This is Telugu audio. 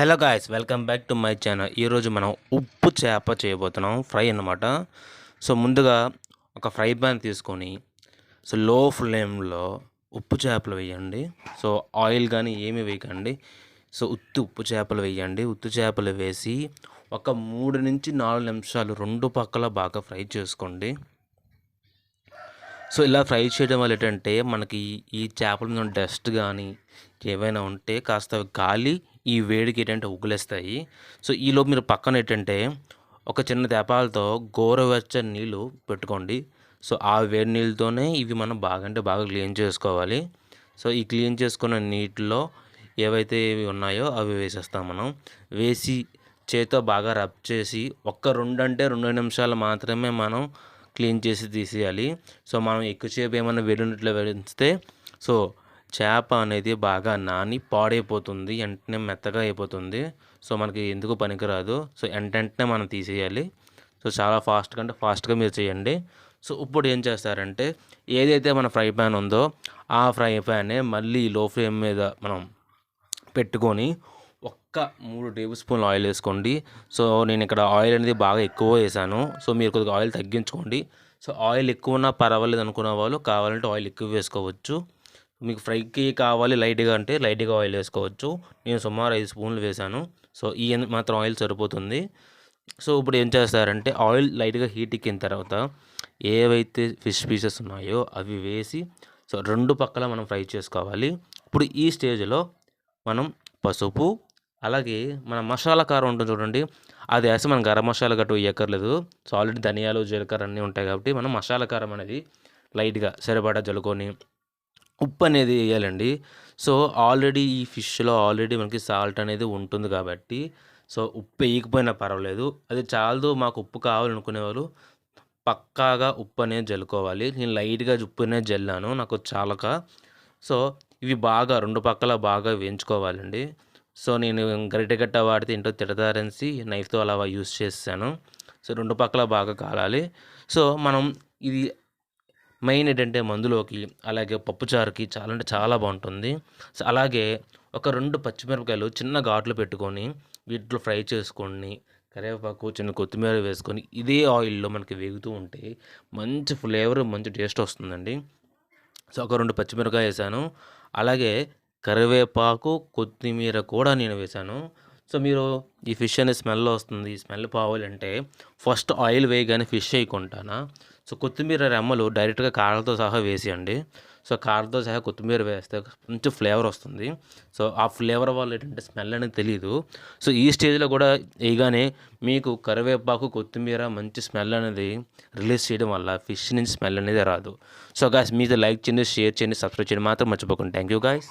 Hello guys welcome back to my channel. ఈరోజు మనం ఉప్పు చేప చేయబోతున్నాం ఫ్రై అన్నమాట. సో ముందుగా ఒక ఫ్రై ప్యాన్ తీసుకొని సో లో ఫ్లేమ్లో ఉప్పు చేపలు వేయండి. సో ఆయిల్ కానీ ఏమి వేయకండి. సో ఉత్తి ఉప్పు చేపలు వేయండి. ఉత్తు చేపలు వేసి ఒక మూడు నుంచి నాలుగు నిమిషాలు రెండు పక్కల బాగా ఫ్రై చేసుకోండి. సో ఇలా ఫ్రై చేయడం వల్ల ఏంటంటే మనకి ఈ చేపల మీద డస్ట్ కానీ ఏవైనా ఉంటే కాస్త గాలి ఈ వేడికి ఏంటంటే ఉగులేస్తాయి. సో ఈలోపు మీరు పక్కన ఏంటంటే ఒక చిన్న దేపాలతో గోరువెచ్చని నీళ్ళు పెట్టుకోండి. సో ఆ వేడి నీళ్ళతోనే ఇవి మనం బాగా అంటే బాగా క్లీన్ చేసుకోవాలి. సో ఈ క్లీన్ చేసుకున్న నీటిలో ఏవైతే ఉన్నాయో అవి వేసేస్తాం మనం. వేసి చేతితో బాగా రబ్ చేసి ఒక్క రెండు అంటే రెండు నిమిషాలు మాత్రమే మనం క్లీన్ చేసి తీసేయాలి. సో మనం ఎక్కువసేపు ఏమైనా వేడి నీటిలో వేస్తే సో చేప అనేది బాగా నాని పాడైపోతుంది వెంటనే మెత్తగా అయిపోతుంది. సో మనకి ఎందుకు పనికిరాదు. సో వెంటనే మనం తీసేయాలి. సో చాలా ఫాస్ట్గా అంటే ఫాస్ట్గా మీరు చేయండి. సో ఇప్పుడు ఏం చేస్తారంటే ఏదైతే మన ఫ్రై ప్యాన్ ఉందో ఆ ఫ్రై ప్యానే మళ్ళీ లో ఫ్లేమ్ మీద మనం పెట్టుకొని ఒక్క మూడు టేబుల్ స్పూన్లు ఆయిల్ వేసుకోండి. సో నేను ఇక్కడ ఆయిల్ అనేది బాగా ఎక్కువ వేసాను. సో మీరు కొద్దిగా ఆయిల్ తగ్గించుకోండి. సో ఆయిల్ ఎక్కువ ఉన్నా పర్వాలేదు అనుకున్న వాళ్ళు కావాలంటే ఆయిల్ ఎక్కువ వేసుకోవచ్చు. మీకు ఫ్రైకి కావాలి లైట్గా అంటే లైట్గా ఆయిల్ వేసుకోవచ్చు. నేను సుమారు ఐదు స్పూన్లు వేసాను సో ఈ మాత్రం ఆయిల్ సరిపోతుంది. సో ఇప్పుడు ఏం చేస్తారంటే ఆయిల్ లైట్గా హీట్ ఎక్కిన తర్వాత ఏవైతే ఫిష్ పీసెస్ ఉన్నాయో అవి వేసి సో రెండు పక్కల మనం ఫ్రై చేసుకోవాలి. ఇప్పుడు ఈ స్టేజ్లో మనం పసుపు అలాగే మన మసాలా కారం ఉంటుంది చూడండి. అది వేస్తే మనం గరం మసాలా గట్టు వేయక్కర్లేదు. సో ఆల్రెడీ ధనియాలు జీలకర్ర అన్నీ ఉంటాయి కాబట్టి మనం మసాలా కారం అనేది లైట్గా సరిపడా జలుకొని ఉప్పు అనేది వేయాలండి. సో ఆల్రెడీ ఈ ఫిష్లో ఆల్రెడీ మనకి సాల్ట్ అనేది ఉంటుంది కాబట్టి సో ఉప్పు వేయకపోయినా పర్వాలేదు. అది చాలదు మాకు ఉప్పు కావాలనుకునే వాళ్ళు పక్కాగా ఉప్పు అనేది జల్లుకోవాలి. నేను లైట్గా ఉప్పు అనేది జల్లాను నాకు చాలక. సో ఇవి బాగా రెండు పక్కల బాగా వేయించుకోవాలండి. సో నేను గరిటె గట్ట వాడితే ఇంట్లో తిడతారనేసి నైఫ్తో అలా యూస్ చేస్తాను. సో రెండు పక్కల బాగా కాలాలి. సో మనం ఇది మెయిన్ ఏంటంటే మందులోకి అలాగే పప్పుచారుకి చాలా అంటే చాలా బాగుంటుంది. అలాగే ఒక రెండు పచ్చిమిరపకాయలు చిన్న ఘాట్లు పెట్టుకొని వీటిలో ఫ్రై చేసుకొని కరివేపాకు చిన్న కొత్తిమీర వేసుకొని ఇదే ఆయిల్లో మనకి వేగుతూ ఉంటే మంచి ఫ్లేవర్ మంచి టేస్ట్ వస్తుందండి. సో ఒక రెండు పచ్చిమిరపకాయ వేసాను. అలాగే కరివేపాకు కొత్తిమీర కూడా నేను వేసాను. సో మీరు ఈ ఫిష్ అనే స్మెల్ వస్తుంది. ఈ స్మెల్ పోవాలంటే ఫస్ట్ ఆయిల్ వేయగానే ఫిష్ వేయకుంటానా సో కొత్తిమీర రెమ్మలు డైరెక్ట్గా కారలతో సహా వేసేయండి. సో కారతో సహా కొత్తిమీర వేస్తే మంచి ఫ్లేవర్ వస్తుంది. సో ఆ ఫ్లేవర్ వల్ల ఏంటంటే స్మెల్ అనేది తెలియదు సో ఈ స్టేజ్లో కూడా వేయగానే మీకు కరివేపాకు కొత్తిమీర మంచి స్మెల్ అనేది రిలీజ్ చేయడం వల్ల ఫిష్ నుంచి స్మెల్ అనేది రాదు. సో గాయస్ మీతో లైక్ చేయండి షేర్ చేయండి సబ్స్క్రైబ్ చేయండి మాత్రం మర్చిపోకండి. Thank you guys